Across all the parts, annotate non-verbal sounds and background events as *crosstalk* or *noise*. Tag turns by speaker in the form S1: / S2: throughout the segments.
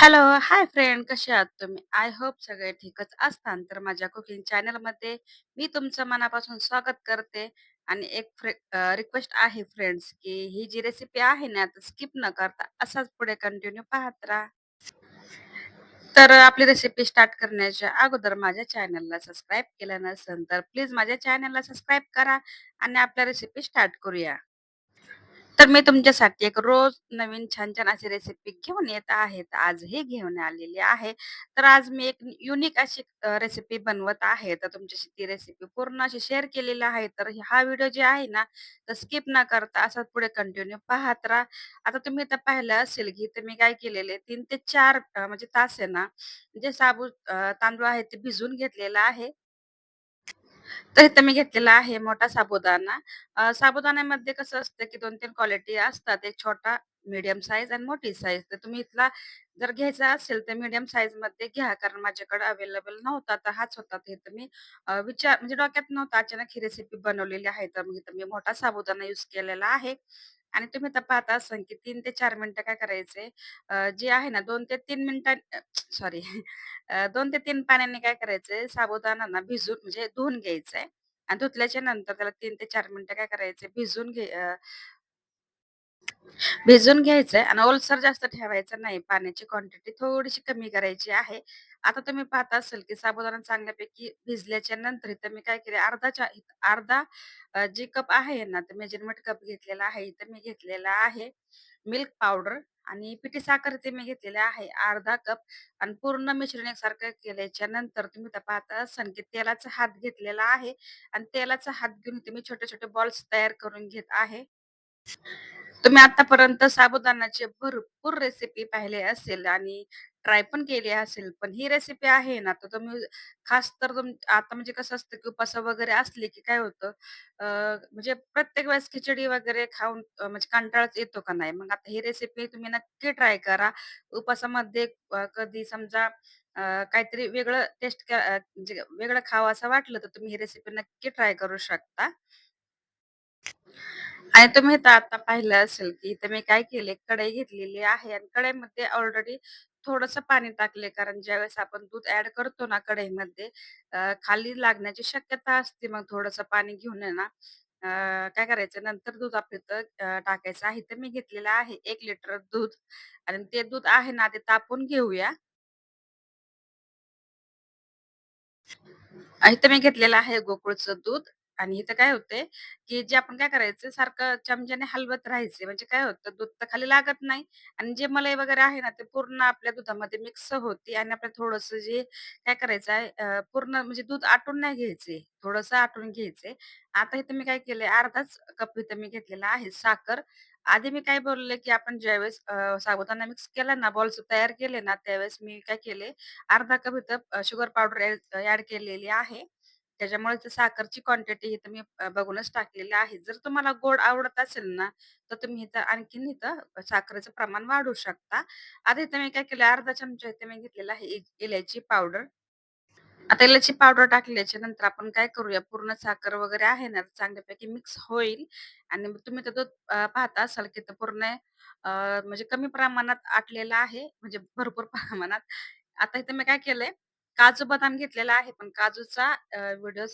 S1: Hello, hi friend कसे आहात तुम्ही? आय होप सगळे ठीकच असतान तर माझ्या कुकिंग चॅनलमध्ये मी तुमचं मनापासून स्वागत करते आणि एक फ्रे रिक्वेस्ट आहे फ्रेंड्स, की ही जी रेसिपी आहे ना, तर स्किप न करता असाच पुढे कंटिन्यू पाहत राहा. तर आपली रेसिपी स्टार्ट करण्याच्या अगोदर माझ्या चॅनलला सबस्क्राईब केलं नसेल, तर प्लीज माझ्या चॅनलला सबस्क्राईब करा आणि आपल्या रेसिपी स्टार्ट करूया. तर मी तुमच्यासाठी एक रोज नवीन छान-छान अशी रेसिपी घेऊन येत आहे. तर आजही घेऊन आलेली आहे. तर आज मी एक युनिक अशी रेसिपी बनवत आहे. तर तुमच्याशी ती रेसिपी पूर्ण अशी शेअर केलेली आहे. तर हा व्हिडिओ जे आहे ना, तर स्किप न करता असं पुढे कंटिन्यू पाहत राहा. आता तुम्ही तर पाहिलं असेल, की तर मी काय केलेले तीन ते चार म्हणजे तास आहे ना, जे साबू तांदूळ आहे ते भिजवून घेतलेला आहे. तर इथं मी घेतलेला आहे मोठा साबुदाणा. अ, साबुदाण्यामध्ये कसं असतं, की 2-3 क्वालिटी असतात. एक छोटा, मीडियम साइज आणि मोठी साइज. तर तुम्ही इथला जर घ्यायचा असेल, तर मीडियम साइजमध्ये घ्या. कारण माझ्याकडे अवेलेबल नव्हता, तर हाच होता. तर इथं मी अ, विचार म्हणजे डोक्यात नव्हता. अचानक ही रेसिपी बनवलेली आहे. तर मग इथं मी मोठा साबुदाणा यूज केलेला आहे. आणि तुम्ही तर पाहता असाल, की 3 ते 4 मिनिटं काय करायचे, अ, जे आहे ना 2 ते 3 मिनिटां सॉरी अ, 2 ते 3 पाण्याने काय करायचंय, साबुदाणा ना भिजून म्हणजे धुवून घ्यायचंय आणि धुतल्याच्या नंतर त्याला 3 ते 4 मिनिटं काय करायचे, भिजून घे अ, भिजवून घ्यायचंय आणि ओलसर जास्त ठेवायचं नाही. पाण्याची क्वांटिटी थोडीशी कमी करायची आहे. आता तुम्ही पाहत असाल, की साबुदाणा चांगल्यापैकी भिजल्याच्या नंतर इथं मी काय केले अर्धाच्या अर्धा अ, जे कप आहे ना, तर मेजरमेंट कप घेतलेला आहे. इथं मी घेतलेला आहे मिल्क पावडर आणि पिठी साखर ते मी घेतलेले आहे अर्धा कप आणि पूर्ण मिश्रण एकसारखं केल्याच्यानंतर तुम्ही तर पाहता असाल, की तेलाचा हात घेतलेला आहे आणि तेलाचा हात घेऊन इथे मी छोटे-छोटे बॉल्स तयार करून घेत आहे. तुम्ही आतापर्यंत साबुदाणाचे भरपूर रेसिपी पाहिले असेल आणि ट्राय पण केली असेल. पण ही रेसिपी आहे ना, तर तुम्ही खास तर तुम आता म्हणजे कसं असतं, की उपास वगैरे असले, की काय होतं म्हणजे प्रत्येक वेळेस खिचडी वगैरे खाऊन म्हणजे कंटाळाच येतो का नाही. मग आता ही रेसिपी तुम्ही नक्की ट्राय करा. उपासामध्ये कधी समजा काहीतरी वेगळं टेस्ट म्हणजे वेगळं खावं असं वाटलं, तर तुम्ही ही रेसिपी नक्की ट्राय करू शकता. आणि तुम्ही तर आता पाहिलं असेल, की इथे मी काय केले, कढई घेतलेली आहे आणि कढईमध्ये ऑलरेडी थोडस पाणी टाकले. कारण ज्यावेळेस आपण दूध ऍड करतो ना कढईमध्ये खाली लागण्याची शक्यता असते. मग थोडस पाणी घेऊन आहे ना, काय करायचं नंतर दूध आपलं इथं टाकायचं आहे. तर मी घेतलेलं आहे एक लिटर दूध आणि ते दूध आहे ना, ते तापून घेऊया. इथं मी घेतलेलं आहे गोकुळचं दूध आणि इथं काय होतंय, की जे आपण काय करायचं सारखं चमच्याने हलवत राहायचे. म्हणजे काय होतं दूध तर खाली लागत नाही आणि जे मलाई वगैरे आहे ना, ते पूर्ण आपल्या दुधामध्ये मिक्स होते आणि आपल्याला थोडंसं जे काय करायचं आहे अ, पूर्ण म्हणजे दूध आटून नाही घ्यायचे, थोडंसं आटून घ्यायचे. आता इथं मी काय केलंय अर्धाच कप इथं मी घेतलेला आहे साखर. आधी मी काय बोलले, की आपण ज्यावेळेस अ, साबुदाणा मिक्स केला ना, बॉल्स तयार केले ना, त्यावेळेस मी काय केले अर्धा कप इथं अ, शुगर पावडर ॲड ॲड केलेली आहे. त्याच्यामुळे साखरची क्वांटिटी इथं तुम्ही बघूनच टाकलेली आहे. जर तुम्हाला गोड आवडत असेल ना, तर तुम्ही इथं आणखीन इथं साखरेचं प्रमाण वाढवू शकता. आता इथं मी काय केलं अर्धा चमचा इथे मी घेतलेला आहे इलायची पावडर. आता इलायची पावडर टाकल्याच्या नंतर आपण काय करूया, पूर्ण साखर वगैरे आहे ना, चांगल्यापैकी मिक्स होईल आणि तुम्ही तर दूध पाहता असाल, की तर पूर्ण म्हणजे कमी प्रमाणात आटलेलं आहे, म्हणजे भरपूर *laughs* प्रमाणात. आता इथे मी काय केलंय, काजू बदाम घेतलेला आहे, पण काजूचा व्हिडिओ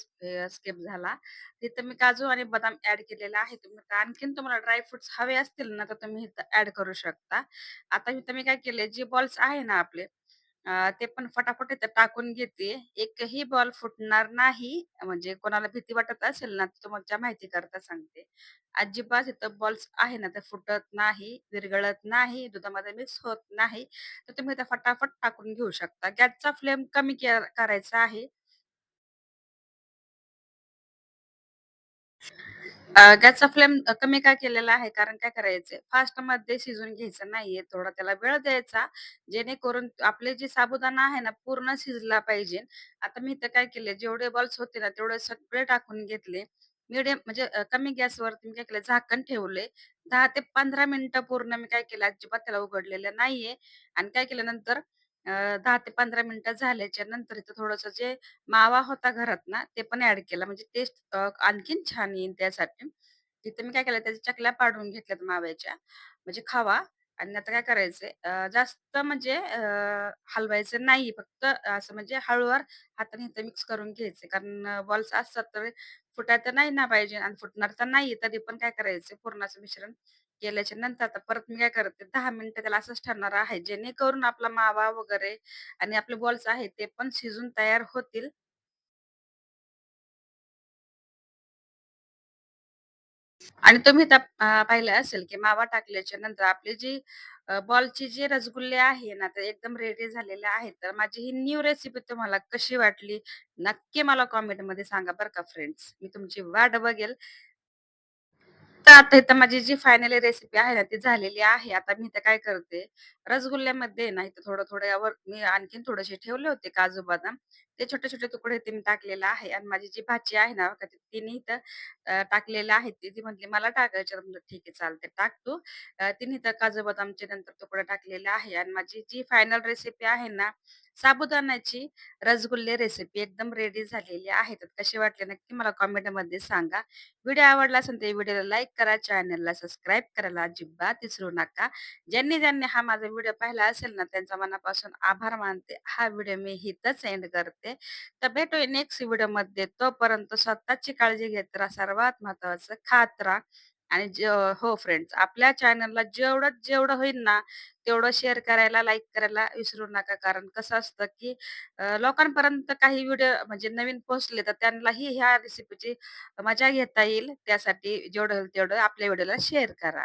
S1: स्किप झाला. तिथं मी काजू आणि बदाम ऍड केलेला आहे. तुम्ही आणखीन तुम्हाला ड्रायफ्रुट्स हवे असतील ना, तर तुम्ही इथं करू शकता. आता इथं मी काय केले जे बॉल्स आहे ना आपले अ, ते पण फटाफट इथं टाकून घेते. एकही बॉल फुटणार नाही. म्हणजे कोणाला भीती वाटत असेल ना, तर तुमच्या माहितीकरता सांगते. अजिबात इथं बॉल्स आहे ना, ते फुटत नाही, विरघळत नाही, दुधामध्ये मिक्स होत नाही. तर तुम्ही ते फटाफट टाकून घेऊ शकता. गॅसचा फ्लेम कमी के करायचा आहे. अ, गॅसचा फ्लेम अ, कमी का केलेला आहे? कारण काय करायचंय, फास्टमध्ये शिजवून घ्यायचं नाहीये. थोडा त्याला वेळ द्यायचा, जेणेकरून आपले जे साबुदाणा आहे ना, पूर्ण शिजला पाहिजे. आता मी इथं काय केले, जेवढे बॉल्स होते ना, तेवढे सगळे टाकून घेतले. मीडियम म्हणजे अ, कमी गॅसवरती मी काय केलं, झाकण ठेवले. 10 ते 15 मिनिटं पूर्ण मी काय केलं, अजिबात त्याला उघडलेलं नाहीये आणि काय केलं नंतर अ, 10 ते 15 मिनिटं झाल्याच्यानंतर इथं थोडंसं जे मावा होता घरात ना, ते पण ॲड केला. म्हणजे टेस्ट अ, आणखीन छान येईल त्यासाठी. तिथे मी काय केलं, त्याच्या चकल्या पाडून घेतल्यात माव्याच्या, म्हणजे खावा आणि आता काय करायचंय अ, जास्त म्हणजे अ, हलवायचं नाही. फक्त असं म्हणजे हळूवार हाताने मिक्स करून घ्यायचे. कारण बॉल्स असतात तर फुटाय तर नाही ना पाहिजे आणि फुटणार तर नाही तरी पण काय करायचं पुरणाचं मिश्रण केल्याच्यानंतर आता परत मी काय करते दहा मिनिटं त्याला असंच ठेवणार आहे. जेणेकरून आपला मावा वगैरे आणि आपले बॉल्स आहेत ते पण शिजून तयार होतील. आणि तुम्ही त्या पाहिलं असेल, की मावा टाकल्याच्या नंतर आपली जी अ, बॉलची जी रसगुल्ले आहे ना, ते एकदम रेडी झालेले आहेत. तर माझी ही न्यू रेसिपी तुम्हाला कशी वाटली? नक्की मला कमेंटमध्ये सांगा बरं का फ्रेंड्स. मी तुमची वाट बघेल. तर आता इथं माझी जी फायनली रेसिपी आहे ना, ती झालेली आहे. आता मी इथं काय करते, रसगुल्ल्यामध्ये ना इथं थोडं-थोडं यावर मी आणखीन थोडेसे ठेवले होते काजू बदाम. ते छोटे-छोटे तुकडे तिने टाकलेला आहे आणि माझी जी भाची आहे ना, बघा तिने इथं अ, टाकलेलं आहे. ती ती म्हटली, "मला टाकायचं." म्हणलं, "ठीक आहे, चालते टाक तू." अ, तिने इथं काजू बदामचे नंतर तुकडे टाकलेले आहे आणि माझी जी फायनल रेसिपी आहे ना, साबुदाण्याची रसगुल्ले रेसिपी एकदम रेडी झालेली आहे. तर कशी वाटली नक्की मला कमेंटमध्ये सांगा. व्हिडिओ आवडला असेल तर व्हिडिओला लाईक करा, चॅनलला सबस्क्राईब करायला अजिबात विसरू नका. ज्यांनी ज्यांनी हा माझा व्हिडिओ पाहिला असेल ना, त्यांचा मनापासून आभार मानते. हा व्हिडिओ मी इथंच एंड करते. तर भेटूया नेक्स्ट व्हिडिओमध्ये. तोपर्यंत स्वतःची काळजी घेत राहा. सर्वात महत्त्वाचं खात राहा. आणि हो फ्रेंड्स, आपल्या चॅनलला जेवढं जेवढं होईल ना, तेवढं शेअर करायला, लाईक करायला विसरू नका. कारण कसं असतं, की लोकांपर्यंत काही व्हिडिओ म्हणजे नवीन पोहोचले, तर त्यांनाही ह्या रेसिपीची मजा घेता येईल. त्यासाठी जेवढं होईल तेवढं आपल्या व्हिडिओला शेअर करा.